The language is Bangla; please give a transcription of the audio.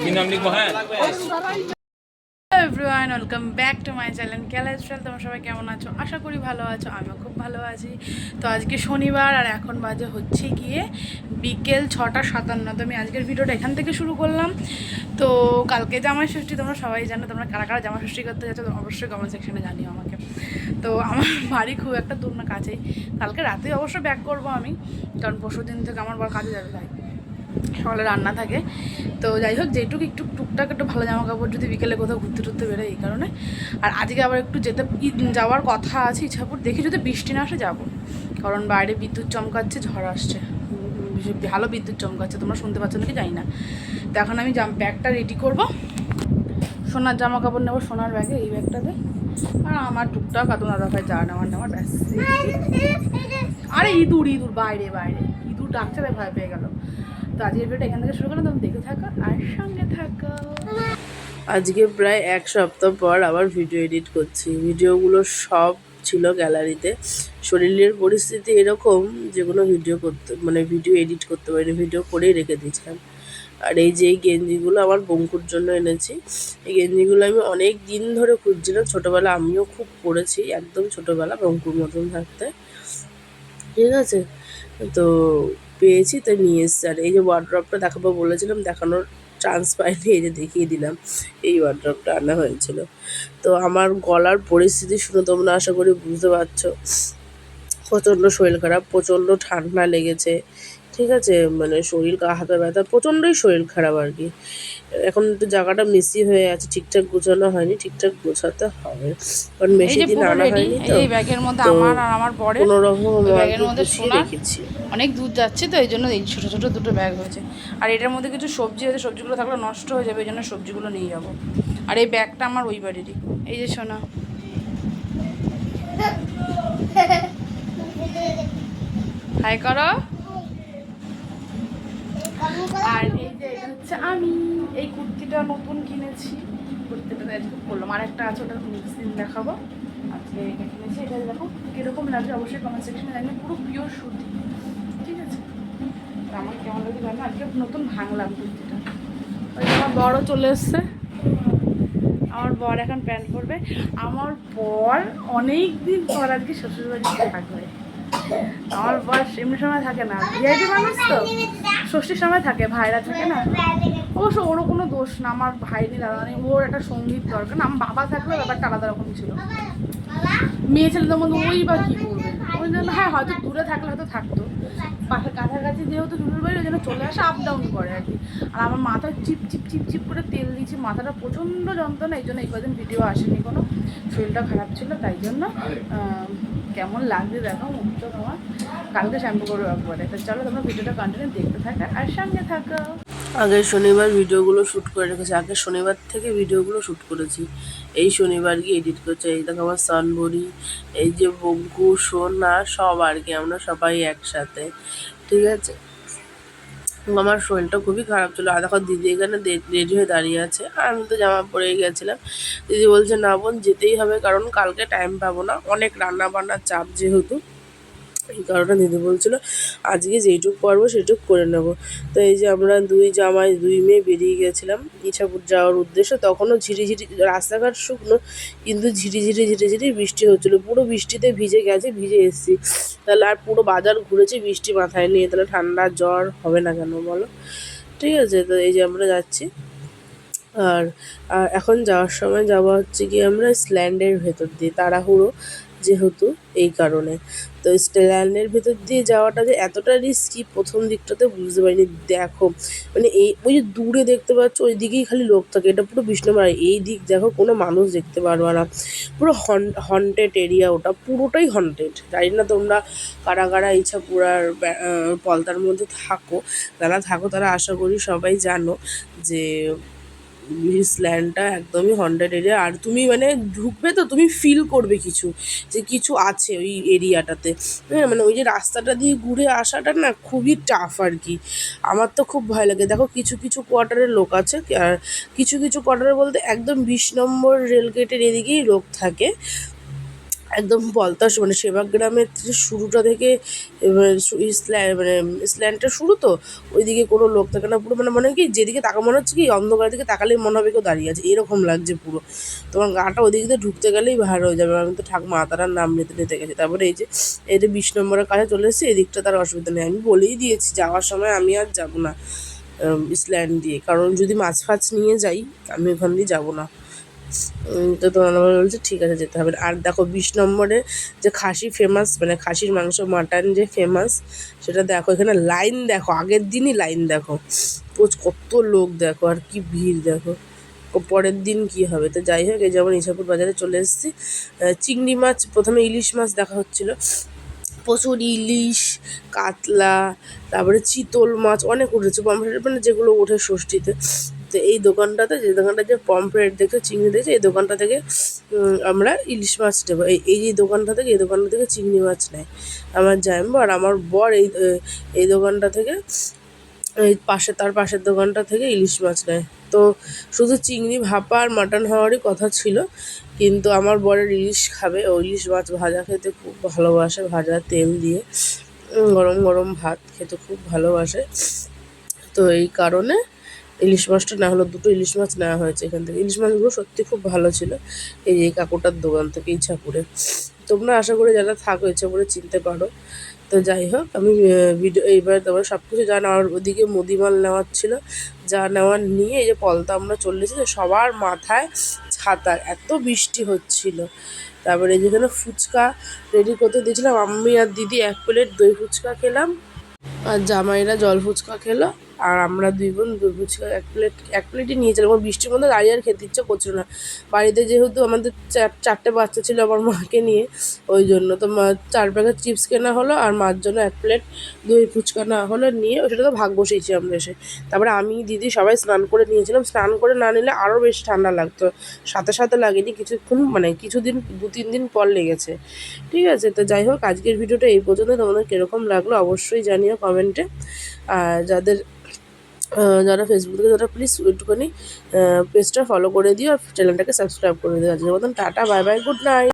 কি everyone welcome back to my channel Kela style তোমরা সবাই কেমন আছো? আশা করি ভালো আছো, আমিও খুব ভালো আছি। তো আজকে শনিবার আর এখন বাজে হচ্ছে গিয়ে বিকেল ছটা সাতান্ন। তো আমি আজকের ভিডিওটা এখান থেকে শুরু করলাম। তো কালকে জামাই ষষ্ঠী তোমরা সবাই জানো, তোমরা কারা কারা জামাই ষষ্ঠী করতে যাচ্ছ অবশ্যই কমেন্ট সেকশনে জানিও আমাকে। তো আমার বাড়ি খুব একটা দূর না, কাছেই। কালকে রাতে অবশ্যই ব্যাক করব আমি, কারণ পরশু দিন থেকে আমার বড় কাজে যাবে, তাই। সকালে রান্না থাকে। তো যাই হোক, যেটুকু একটু টুকটাক একটু ভালো জামা কাপড় যদি বিকেলে কোথাও ঘুরতে টুরতে বেরোয় এই কারণে। আর আজকে আবার একটু যেতে যাওয়ার কথা আছে ইচ্ছাপুর, দেখি যদি বৃষ্টি না আসে যাব। কারণ বাইরে বিদ্যুৎ চমকাচ্ছে, ঝড় আসছে। ভালো বিদ্যুৎ চমকাচ্ছে, তোমরা শুনতে পাচ্ছ নাকি? জানি না। তো এখন আমি জাম, ব্যাগটা রেডি করব। সোনার জামা কাপড় নেব, সোনার ব্যাগে, এই ব্যাগটাতে। আর আমার টুকটাক আর আদুনা দরকার যা নেওয়ার নেওয়ার, ব্যাস। আরে ইঁদুর ইঁদুর, বাইরে বাইরে। ইঁদুর ডাকছে তাই ভয় পেয়ে গেল। তো আজকের ভিডিওটা এখান থেকে শুরু করলাম। তুমি দেখে থাকো আর সঙ্গে থাকো। আজকে প্রায় এক সপ্তাহ পর আবার ভিডিও এডিট করছি। ভিডিওগুলো সব ছিল গ্যালারিতে শরীরের পরিস্থিতি এরকম যে কোনো ভিডিও করতে মানে ভিডিও এডিট করতে পারিনি ভিডিও করেই রেখে দিয়েছিলাম। আর এই যে এই গেঞ্জিগুলো আমার বঙ্কুর জন্য এনেছি। এই গেঞ্জিগুলো আমি অনেক দিন ধরে খুঁজছিলাম। ছোটোবেলা আমিও খুব পরেছি একদম ছোটোবেলা বঙ্কুর মতন থাকতে। ঠিক আছে? তো পেয়েছি তো নিয়ে এসছি। আর এই যে ওয়ার্ড্রপটা দেখাবো বলেছিলাম, দেখানোর চান্স পাইনি, এই যে দেখিয়ে দিলাম, এই ওয়ার্ড্রপটা আনা হয়েছিল। তো আমার গলার পরিস্থিতি শুনে তোমরা আশা করি বুঝতে পারছ, প্রচণ্ড শরীর খারাপ, প্রচণ্ড ঠান্ডা লেগেছে, ঠিক আছে? মানে শরীর গা হাতে ব্যথা, প্রচণ্ডই শরীর খারাপ আর কি। এখন একটু জায়গাটা মিসি হয়ে আছে ঠিকঠাক গোছানো হয়নি ঠিকঠাক গোছাতে হবে। কারণ বেশি দিন আনা হয়নি তো। এই ব্যাগের মধ্যে তো আমার আর আমার বরের কোনো রকম ব্যাগের মধ্যে সোনা রেখেছি। অনেক দূর যাচ্ছে তো এই জন্য এই ছোটো ছোটো দুটো ব্যাগ হয়েছে। আর এটার মধ্যে কিছু সবজি আছে সবজিগুলো থাকলে নষ্ট হয়ে যাবে এই জন্য সবজিগুলো নিয়ে যাব। আর এই ব্যাগটা আমার ওই বাড়িরই। এই যে সোনা। হাই করো। আর এটা হচ্ছে আমি এই কুর্তিটা নতুন কিনেছি। কুর্তিটা আজকে পরলাম আর একটা আছে, ওটা সিন দেখাবো। আজকে এটা কিনেছি। এটা দেখো, কীরকম লাগছে? অবশ্যই কমেন্ট সেকশনে জানি পুরো পিওর সুতি। ঠিক আছে? আমার কেমন লাগে জানো? আজকে নতুন ভাঙলাম কুর্তিটা। ওই আমার বড় চলে এসছে। আমার বর এখন প্যান্ট পরবে। আমার বর অনেক দিন পর আজকে শ্বশুরবাড়িতে থাকবে। আমার বর এমনি সময় থাকে না। ভিআইপি মানুষ তো। ষষ্ঠীর সময় থাকে, ভাইরা থাকে না। অবশ্য ওরও কোনো দোষ না, আমার ভাই নেই দাদা নেই। ওর একটা সংগীত দরকার না, আমার বাবা থাকলে ব্যাপারটা আলাদা রকম ছিল। মেয়ে ছেলেদের মধ্যে ওই বা কী করবে ওই জন্য হ্যাঁ হয়তো দূরে থাকলে হয়তো থাকতো। পাশে কাছাকাছি যেহেতু শ্বশুর বাড়ি, ওই জন্য চলে আসে আপ ডাউন করে আর কি। আর আমার মাথা চিপ চিপ চিপ চিপ করে তেল দিয়েছি, মাথাটা প্রচণ্ড যন্ত্রণা, এই জন্য এই কদিন ভিডিও আসেনি কোনো। শরীরটা খারাপ ছিল, তাই জন্য কেমন লাগছে দেখো মুখটা তোমার। কালকে শ্যাম্পু করব একবারে। তো চলো তোমরা ভিডিওটা কন্টিনিউ দেখতে থাকো আর সঙ্গে থাকো। আগের শনিবার ভিডিওগুলো শ্যুট করে রেখেছি। আগের শনিবার থেকে ভিডিওগুলো শ্যুট করেছি। এই শনিবার গিয়ে এডিট করছে। এই দেখো আমার সানবরি এই যে বঙ্কু, সোনা, সব আর কি। আমরা সবাই একসাথে। ঠিক আছে? আমার শরীরটা খুবই খারাপ ছিল। আর দেখো দিদি এখানে রেডি হয়ে দাঁড়িয়ে আছে। আর আমি তো জামা পরেই গেছিলাম। দিদি বলছে, না বোন, যেতেই হবে কারণ কালকে টাইম পাবো না। অনেক রান্না বান্নার চাপ যেহেতু। এই কারণে দিদি বলছিল, আজকে যেইটুক পারব সেটুক করে নেব। তো এই যে আমরা দুই জামাই, দুই মেয়ে বেরিয়ে গেছিলাম ইছাপুর যাওয়ার উদ্দেশ্যে। তখনও ঝিরিঝিরি রাস্তাঘাট শুকনো, কিন্তু ঝিরিঝিরি ঝিরিঝিরি বৃষ্টি হচ্ছিল। পুরো বৃষ্টিতে ভিজে গেছে, ভিজে এসেছি। তাহলে আর পুরো বাজার ঘুরেছি, বৃষ্টি মাথায় নিয়ে। তাহলে ঠান্ডা জ্বর হবে না কেন বলো? ঠিক আছে, তো এই যে আমরা যাচ্ছি। আর এখন যাওয়ার সময় যাওয়া হচ্ছে কি আমরা স্ল্যান্ডের ভেতর দিয়ে, তাড়াহুড়ো। যেহেতু এই কারণে। তো স্ল্যান্ডের ভেতর দিয়ে যাওয়াটা যে এতটা রিস্কি প্রথম দিকটাতে বুঝতে পারিনি। দেখো মানে এই, ওই যে দূরে দেখতে পাচ্ছ, ওই দিকেই খালি লোক থাকে। এটা পুরো বিষ্ণুমারা এই দিক দেখো, কোনো মানুষ দেখতে পারবে না। পুরো হন হন্টেড এরিয়া ওটা। পুরোটাই হন্টেড জানি না তোমরা কারা কারা ইচ্ছাপুরার পলতার মধ্যে থাকো। যারা থাকো তারা আশা করি সবাই জানো যে ল্যান্ডটা একদমই হন্ড্রেড এরিয়া আর তুমি মানে ঢুকবে তো, তুমি ফিল করবে কিছু, যে কিছু আছে ওই এরিয়াটাতে হ্যাঁ মানে ওই যে রাস্তাটা দিয়ে ঘুরে আসাটা না খুবই টাফ আর কি। আমার তো খুব ভয় লাগে। দেখো, কিছু কিছু কোয়ার্টারের লোক আছে, আর কিছু কিছু কোয়ার্টারে বলতে একদম বিশ নম্বর রেলগেটের এদিকেই লোক থাকে। একদম পলতাস মানে সেবাগ্রামের শুরুটা থেকে মানে স্ল্যান্ডটা শুরু তো, ওইদিকে কোনো লোক থাকে না, পুরো মানে মনে হয় কি, যেদিকে তাকা মনে হচ্ছে কি অন্ধকারের দিকে তাকালেই মনে হবে কেউ দাঁড়িয়ে আছে, এরকম লাগছে পুরো। তোমার গাটা ওদিক দিয়ে ঢুকতে গেলেই ভার হয়ে যাবে, আমি তো ঠাক মা তারার নাম নিতে নিতে গেছি। তারপরে এই যে এই যে বিশ নম্বরের কাছে চলে এসেছি এদিকটা তার অসুবিধা নেই। আমি বলেই দিয়েছি, যাওয়ার সময় আমি আর যাব না স্ল্যান্ড দিয়ে। কারণ যদি মাছ ফাছ নিয়ে যাই, আমি ওখান দিয়ে যাব না। তো তোমার বলছে, ঠিক আছে, যেতে হবে। আর দেখো, বিশ নম্বরে যে খাসি ফেমাস মানে খাসির মাংস মাটন যে ফেমাস সেটা দেখো, এখানে লাইন দেখো, আগের দিনই লাইন দেখো। পোচ কত লোক দেখো, আর কি ভিড় দেখো। পরের দিন কি হবে? তো যাই হোক, এই যেমন ইসাপুর বাজারে চলে এসেছি। চিংড়ি মাছ, প্রথমে ইলিশ মাছ দেখা হচ্ছিল। প্রচুর ইলিশ, কাতলা, তারপরে চিতল মাছ, অনেক উঠেছে। পমফ্রেট মানে যেগুলো ওঠে ষষ্ঠীতে। তো এই দোকানটাতে, যে দোকানটা যে পমফ্রেট দেখে চিংড়ি দেখে এই দোকানটা থেকে আমরা ইলিশ মাছ নেব। এই এই যে দোকানটা থেকে, এই দোকানটা থেকে চিংড়ি মাছ নেয়। আমার জামাইবো আর আমার বর এই এই দোকানটা থেকে, এই পাশে তার পাশের দোকানটা থেকে ইলিশ মাছ নেয়। তো শুধু চিংড়ি ভাপা আর মাটন হওয়ারই কথা ছিল, কিন্তু আমার বরের ইলিশ খাবে। ও ইলিশ মাছ ভাজা খেতে খুব ভালোবাসে, ভাজা তেল দিয়ে গরম গরম ভাত খেতে খুব ভালোবাসে। তো এই কারণে ইলিশ মাছটা না হলো দুটো ইলিশ মাছ নেওয়া হয়েছে এখান থেকে। ইলিশ মাছগুলো সত্যি খুব ভালো ছিল। এই যে কাকুটার দোকান থেকে ইচ্ছাপুরে তোমরা আশা করি যারা থাকো ইচ্ছাপুরে চিনতে পারো। তো যাই হোক, আমি ভিডিও, এইবার তোমার সব কিছু যা নেওয়ার, ওদিকে মুদিমাল নেওয়ার ছিল, যা নেওয়ার নিয়ে এই যে পলতা আমরা চলে এসেছি, সবার মাথায় ছাতার, এত বৃষ্টি হচ্ছিল। তারপরে যেখানে ফুচকা রেডি করতে দিয়েছিলাম। আমি আর দিদি এক প্লেট দই ফুচকা খেলাম। আর জামাইরা জল ফুচকা খেলো। আর আমরা দুই বোন ফুচকা এক প্লেট এক প্লেটই নিয়েছিলাম আমার বৃষ্টির মধ্যে দাঁড়িয়ে আর খেতে ইচ্ছে করছিল না। বাড়িতে যেহেতু আমাদের চার, চারটে বাচ্চা ছিল আমার মাকে নিয়ে, ওই জন্য তো মা চার প্যাকেট চিপস কেনা হলো আর মার জন্য এক প্লেট দই ফুচকা না হলো নিয়ে ওটা তো ভাগ বসিয়েছি আমরা এসে। তারপরে আমি, দিদি সবাই স্নান করে নিয়েছিলাম। স্নান করে না নিলে আরও বেশি ঠান্ডা লাগতো। সাথে সাথে লাগেনি, কিছুক্ষণ মানে কিছুদিন দু তিন দিন পর লেগেছে। ঠিক আছে, তো যাই হোক, আজকের ভিডিওটা এই পর্যন্ত। তোমাদের কীরকম লাগল অবশ্যই জানিও কমেন্টে। আর যাদের যারা ফেসবুক থেকে, যারা প্লিজ একটুখানি পেজটা ফলো করে দিও আর চ্যানেলটাকে সাবস্ক্রাইব করে দিও। আজকের মতন tata bye bye good night